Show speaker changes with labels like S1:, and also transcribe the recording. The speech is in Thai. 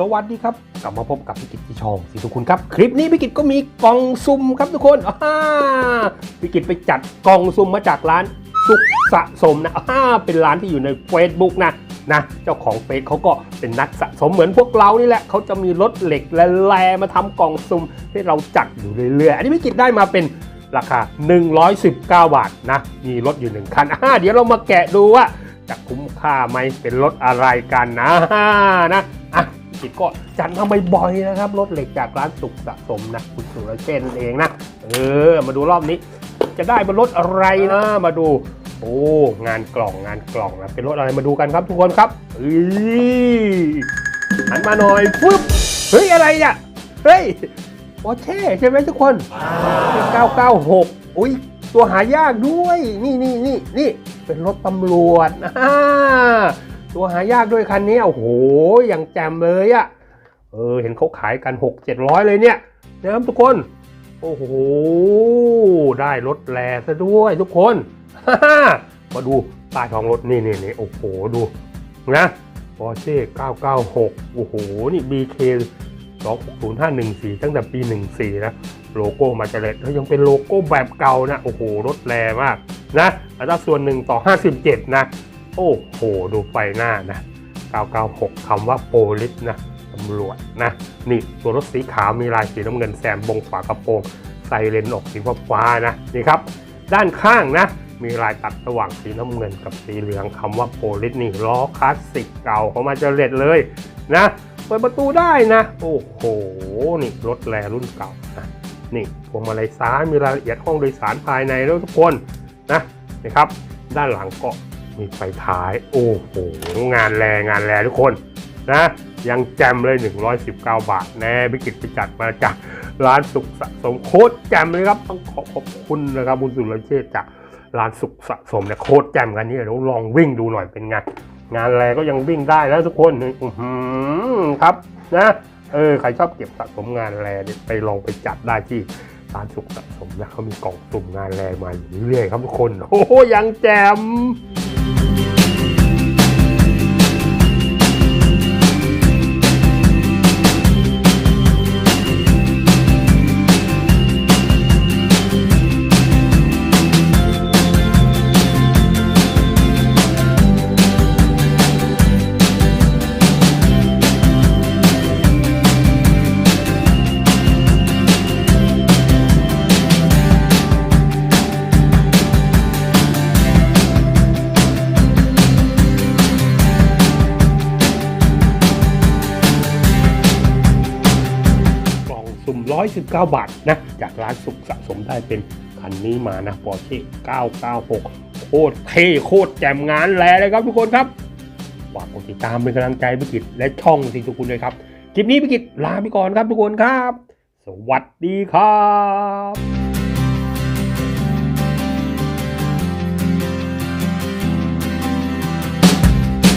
S1: สวัสดีครับ กลับมาพบกับพี่กิตที่ช่องสิทุกคุณครับ คลิปนี้พี่กิตก็มีกล่องซุ่มครับทุกคนอ่าพี่กิตไปจัดกล่องซุ่มมาจากร้านสุขสะสมนะอ่าเป็นร้านที่อยู่ใน Facebook นะนะเจ้าของเฟซเขาก็เป็นนักสะสมเหมือนพวกเรานี่แหละเขาจะมีรถเหล็กและแลมาทำกล่องซุ่มให้เราจัดอยู่เรื่อยๆอันนี้พี่กิตได้มาเป็นราคา 119 บาทนะมีรถอยู่หนึ่งคันอ่าเดี๋ยวเรามาแกะดูว่าจะคุ้มค่าไหมเป็นรถอะไรกันนะนะอะ กิจก็จัดทำบ่อยๆนะครับรถเหล็กจากร้านสุขสะสมนะคุณสุรเชนเองนะ เออ มาดูรอบนี้ จะได้เป็นรถอะไรนะมาดู โอ้งานกล่องงานกล่องนะเป็นรถอะไรมาดูกันครับทุกคนครับเฮ้ยหันมาหน่อยฟึบเฮ้ยอะไรเนี่ยเฮ้ยปอเช่ใช่ไหมทุกคน 996 อุ้ยตัวหายากด้วย นี่นี่นี่นี่เป็นรถตำรวจอ่า ตัวหายากด้วยคันนี้โอ้โหอย่างแจ่มเลยอะเออเห็นเขาขายกัน 6 700 เลยเนี่ยนะครับทุกคน โอ้โห ได้รถแลซะด้วยทุกคนมาดูใต้ท้องรถนี่นี่นี่โอ้โหดูนะปอร์เช่996 โอ้โห นี่ BK 260514 ตั้งแต่ปี 14 นะ โลโก้มาเจเลตแล้วยังเป็นโลโก้แบบเก่านะ โอ้โห รถแรงมากนะอัตราส่วน 1 ต่อ 57 นะ โอ้โห ดูไฟหน้านะ 996 คำว่าโปลิสนะตำรวจนะ นี่ตัวรถสีขาวมีลายสีน้ำเงินแซมบงฝากระโปรงใส่เลนส์ออกสีฟ้านะ นี่ครับ ด้านข้างนะ มีลายตัดระหว่างสีน้ำเงินกับสีเหลืองคำว่าโปลิสนี่ล้อคลาสสิกเก่าของมาเจเลตเลยนะเปิดประตูได้นะ โอ้โห นี่รถแรรุ่นเก่านะนี่พวงมาลัยซ้ายมีรายละเอียดห้องโดยสารภายในแล้วทุกคนนะนะครับ ด้านหลังเก็ มีไฟท้าย โอ้โห งานแรงงานแรทุกคนนะ ยังแจมเลย 119 บาท แน่พิกิตไปจัดมาจากร้านสุขสะสมโคตรแจมเลยครับ ต้องขอขอบคุณนะครับบุญสุรเชษจากร้านสุขสะสมเนี่ยโคตรแจมกันนี่เดี๋ยวลองวิ่งดูหน่อยเป็นไง งานแรงก็ยังวิ่งได้แล้วทุกคนอือหือครับนะเออใครชอบเก็บสะสมงานแรเนี่ยไปลองไปจัดได้ที่ร้านสุขสะสมนะเขามีกล่องสุ่มงานแรมาอยู่เรื่อยๆครับทุกคน โอ้ยังแจม สุ่ม 119 บาทนะ จากร้านสุขสะสมได้เป็นคันนี้มานะปอร์เช่996 โคตรเท่โคตรแจ่มงานแลเลยครับทุกคนครับฝากกดติดตามเป็นกำลังใจพิกิตและช่องสิทุกคุณด้วยครับคลิปนี้พิกิตลาไปก่อนครับทุกคนครับ สวัสดีครับ